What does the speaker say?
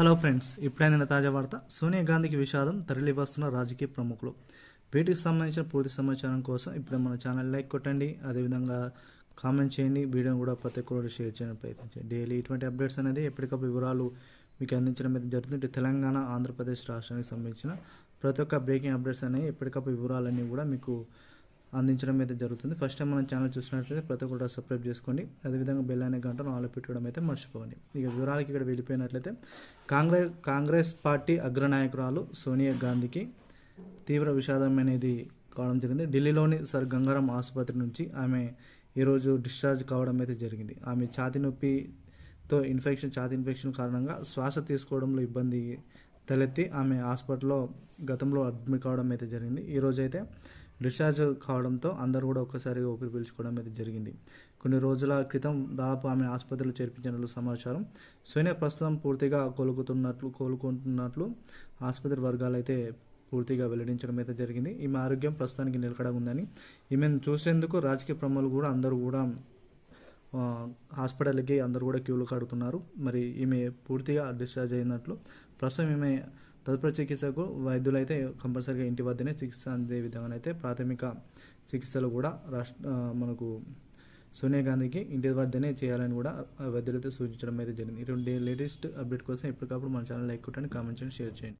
Hello friends ఇప్పుడైన తాజా వార్త. సోనియా గాంధీకి విషాదం తరలివస్తున్న రాజకీయ ప్రముఖులు. వీటికి సంబంధించిన పూర్తి సమాచారం కోసం ఇప్పుడు మన ఛానల్ లైక్ కొట్టండి. అదేవిధంగా కామెంట్ చేయండి. వీడియోని కూడా ప్రతి ఒక్కరు షేర్ చేయడానికి ప్రయత్నించండి. డైలీ ఇటువంటి అప్డేట్స్ అనేది ఎప్పటికప్పుడు వివరాలు మీకు అందించడం అయితే జరుగుతుంది తెలంగాణ ఆంధ్రప్రదేశ్ రాష్ట్రానికి సంబంధించిన ప్రతి ఒక్క బ్రేకింగ్ అప్డేట్స్ అనేవి ఎప్పటికప్పుడు వివరాలన్నీ కూడా మీకు అందించడం అయితే జరుగుతుంది. ఫస్ట్ టైం మన ఛానల్ చూసినట్లయితే ప్రతి ఒక్కరు సబ్స్క్రైబ్ చేసుకోండి. అదేవిధంగా బెల్ అనే గంటను ఆలో పెట్టడం అయితే మర్చిపోండి ఇక వివరాలకి ఇక్కడ వెళ్ళిపోయినట్లయితే కాంగ్రెస్ కాంగ్రెస్ పార్టీ అగ్రనాయకురాలు సోనియా గాంధీకి తీవ్ర విషాదం అనేది కావడం జరిగింది. ఢిల్లీలోని సర్ గంగారాం ఆసుపత్రి నుంచి ఆమె ఈరోజు డిశ్చార్జ్ కావడం అయితే జరిగింది. ఆమె ఛాతి నొప్పితో ఇన్ఫెక్షన్ ఛాతి ఇన్ఫెక్షన్ కారణంగా శ్వాస తీసుకోవడంలో ఇబ్బంది తలెత్తి ఆమె హాస్పిటల్లో గతంలో అడ్మిట్ కావడం అయితే జరిగింది. ఈరోజైతే డిశ్చార్జ్ కావడంతో అందరూ కూడా ఒక్కసారిగా ఊపిరి పీల్చుకోవడం అయితే జరిగింది. కొన్ని రోజుల క్రితం దాదాపు ఆమె ఆసుపత్రిలో చేర్పించినట్లు సమాచారం సోనియా ప్రస్తుతం పూర్తిగా కోలుకుతున్నట్లు కోలుకుంటున్నట్లు ఆసుపత్రి వర్గాలు అయితే పూర్తిగా వెల్లడించడం అయితే జరిగింది. ఈమె ఆరోగ్యం ప్రస్తుతానికి నిలకడ ఉందని ఈమెను చూసేందుకు రాజకీయ ప్రముఖులు కూడా అందరూ కూడా హాస్పిటల్కి అందరూ కూడా క్యూలు కడుతున్నారు. మరి ఈమె పూర్తిగా డిశ్చార్జ్ అయినట్లు ప్రస్తుతం ఈమె తదుపరి చికిత్సకు వైద్యులు అయితే కంపల్సరీగా ఇంటి వద్దనే చికిత్స అందే విధంగా అయితే ప్రాథమిక చికిత్సలు కూడా రాష్ట్ర మనకు సోనియా గాంధీకి ఇంటి వద్దనే చేయాలని కూడా వైద్యులైతే సూచించడం అయితే జరిగింది. ఇటువంటి లేటెస్ట్ అప్డేట్ కోసం ఎప్పటికప్పుడు మన ఛానల్ లైక్ కొట్టండి కామెంట్ చేయండి షేర్ చేయండి.